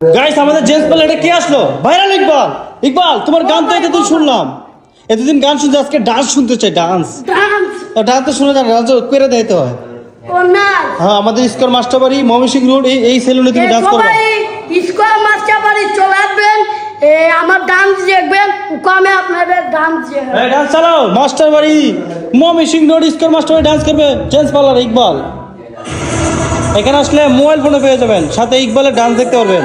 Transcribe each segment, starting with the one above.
Guys আমাদের gents বলে এটা কে আসলো? ভাইরাল ইকবাল ইকবাল তোমার গান তো এতদিন শুনলাম। এতদিন গান শুনতে আজকে ডান্স শুনতে চাই ডান্স ডান্স ডান্স তো শুনে যান ডান্স করে দিতে হয় হ্যাঁ আমাদের স্কোর মাস্টার বাড়ি রোড এই এই সেলুনে তুমি ডান্স করবে। স্কোয়ার মাস্টার বাড়ি চলে আসবেন। এ, আমার ডান্স দেখবেন কমে আপনাদের ডান্স এই ডান্স চালাও। মাস্টার বাড়ি রোড স্কোর মাস্টার বাড়ি ডান্স করবে জেন্টস পার্লার ইকবাল এখানে আসলে মোবাইল ফোনে পেয়ে যাবেন। সাথে ইকবালের ডান্স দেখতে পারবেন।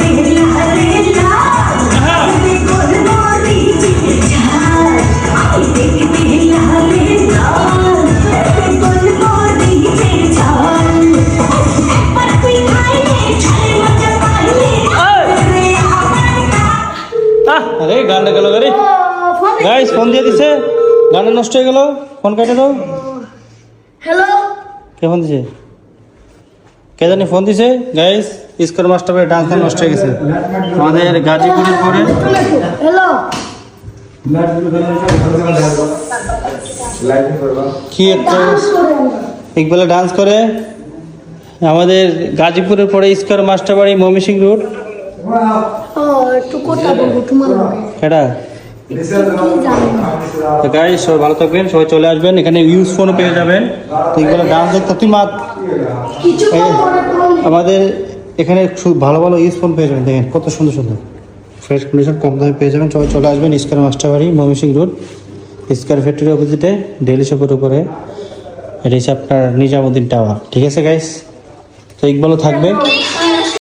আরে গানটা গেল গাড়ি। গাইস ফোন দিয়ে দিছে। গানটা নষ্ট হয়ে গেল। ফোন কেটে দাও। হ্যালো কে ফোন দিছে? কে জানি ফোন দিছে? গাইস স্কোর মাস্টার বাড়ি ডান্স নষ্ট হয়ে গেছে। আমাদের গাজীপুরের পরে হ্যালো কি একটা ইকবালে ডান্স করে। আমাদের গাজীপুরের পরে স্কোয়ার মাস্টার বাড়ি ময়মনসিংহ রোড। এটা? তো সবাই ভালো থাকবেন সবাই চলে আসবেন এখানে ইউজ ফোনও পেয়ে যাবেন। তো ডান্স দেখতে তুই। আমাদের এখানে খুব ভালো ভালো ইউজ ফোন পেয়ে যাবেন দেখেন কত সুন্দর সুন্দর। ফ্রেশ কন্ডিশন কম দামে পেয়ে যাবেন। সবাই চলে আসবেন ইস্কার মাস্টার বাড়ি রোড ইস্কার ফ্যাক্টরি অপোজিটে ডেলি শপের উপরে। এটা হচ্ছে আপনার নিজামুদ্দিন টাওয়ার ঠিক আছে গাইস তো ইকবালও থাকবে।